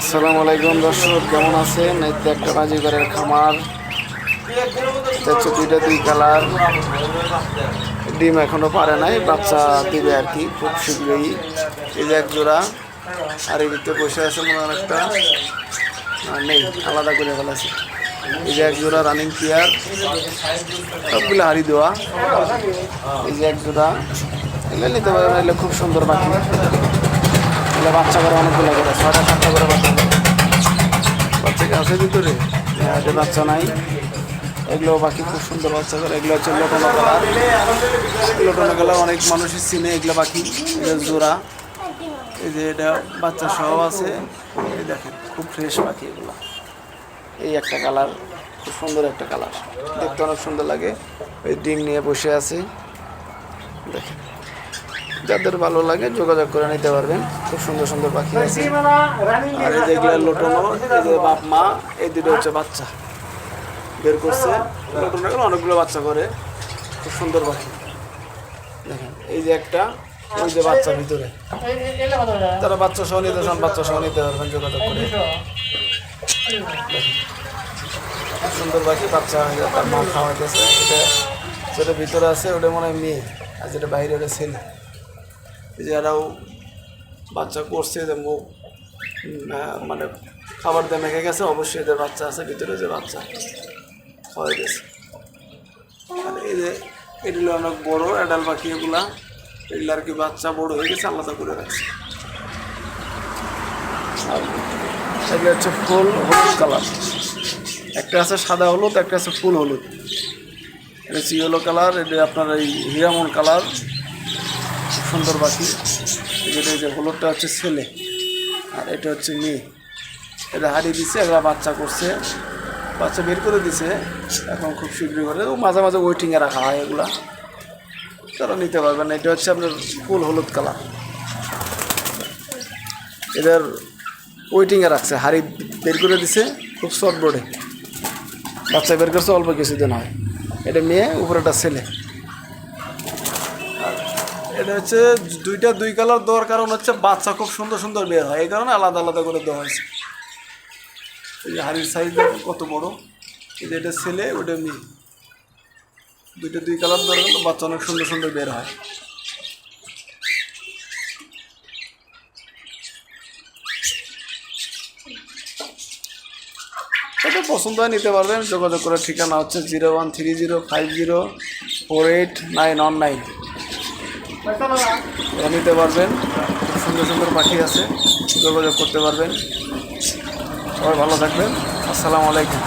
আসসালামু আলাইকুম দর্শক, কেমন আছেন? এই তো একটা বাজিগরের খামার। দুইটা দুই কালার। ডিম এখনও পারে নাই, বাচ্চা দিবে আর কি, খুব শীঘ্রই। এই এক জোড়া, আর এই ভিতরে বসে আছে মনে হয় একটা নেই, আলাদা করে ফেলেছে। এই যে এক জোড়া রানিং পেয়ার সবগুলো হাড়ি দেওয়া। এই যে এক জোড়া এগুলো নিতে এগুলো খুব সুন্দর পাখি। এগুলো বাচ্চা করে অনেকগুলো করে ছয়টা সাতটা করে বাচ্চা করে। বাচ্চা কি আছে ভিতরে? হ্যাঁ, এতে বাচ্চা নাই। এগুলো বাকি খুব সুন্দর বাচ্চা করে। এগুলো হচ্ছে লোটনো কালার লোটনো কালার অনেক মানুষই চিনে এগুলো বাকি। জোড়া। এই যে এটা বাচ্চা সহ আছে। এই দেখেন খুব ফ্রেশ পাখি এগুলো। এই একটা কালার খুব সুন্দর একটা কালার দেখতে অনেক সুন্দর লাগে। ওই ডিম নিয়ে বসে আছে। দেখেন। যাদের ভালো লাগে যোগাযোগ করে নিতে পারবেন। খুব সুন্দর সুন্দর পাখি আছে। আর এই যেগুলো লোটনো বাপ মা, এই দুটো হচ্ছে বাচ্চা। বের করছে, লোটনো অনেকগুলো বাচ্চা করে। খুব সুন্দর পাখি। দেখেন, এই যে একটা, ওই যে বাচ্চা ভিতরে। তারা বাচ্চা সহ নিতে চান, বাচ্চা সহ নিতে পারবেন, যোগাযোগ করে। সুন্দর পাখি, বাচ্চা তার মা খাওয়াইতেছে। এটা যেটা ভিতরে আছে, ওটা মনে হয় মেয়ে, আর যেটা বাইরে ওটা ছেলে। এরাও বাচ্চা করছে, যে মুখ মানে খাবার দিয়ে মেখে গেছে, অবশ্যই এদের বাচ্চা আছে, ভিতরে যে বাচ্চা খাওয়াই গেছে আর এই যে এগুলো অনেক বড় অ্যাডাল পাখি, এগুলা। এগুলো আর কি বাচ্চা বড় হয়ে গেছে, আলাদা করে রাখছে। এগুলো হচ্ছে ফুল হলুদ কালার। একটা আছে সাদা হলুদ, একটা আছে ফুল হলুদ। এটা হচ্ছে ইয়েলো কালার, এটা আপনার এই হিরামন কালার। সুন্দর পাখি। এই যে হলুদটা হচ্ছে ছেলে, আর এটা হচ্ছে মেয়ে। এটা হারিয়ে দিছে, এরা বাচ্চা করছে। বাচ্চা বের করে দিছে, এখন খুব শীঘ্রই করে। ও মাঝে মাঝে ওয়েটিংয়ে রাখা হয় এগুলা। তারা নিতে পারবেন এটা হচ্ছে আপনার ফুল হলুদ কালার। এদের ওয়েটিংয়ে রাখছে। হাড়ি বের করে দিছে, খুব শর্ট বোর্ডে বাচ্চা বের করছে, অল্প কিছুদিন হয়। এটা মেয়ে উপরেটা ছেলে। এটা হচ্ছে দুইটা দুই কালার দেওয়ার কারণ হচ্ছে বাচ্চা খুব সুন্দর সুন্দর বের হয়। এই কারণে আলাদা আলাদা করে দেওয়া হয়েছে। এই যে হাড়ির সাইজ কত বড়। এই যে এটা ছেলে, ওটা মেয়ে। দুইটা দুই কালার দেওয়ার কারণে বাচ্চা অনেক সুন্দর সুন্দর বের হয়। এটা পছন্দ হয় নিতে পারবেন। যোগাযোগ করার ঠিকানা হচ্ছে zero one three zero five zero four eight nine one nine নিতে পারবেন। সুন্দর সুন্দর পাখি আছে। যোগাযোগ করতে পারবেন। সবাই ভালো থাকবেন। আসসালামু আলাইকুম।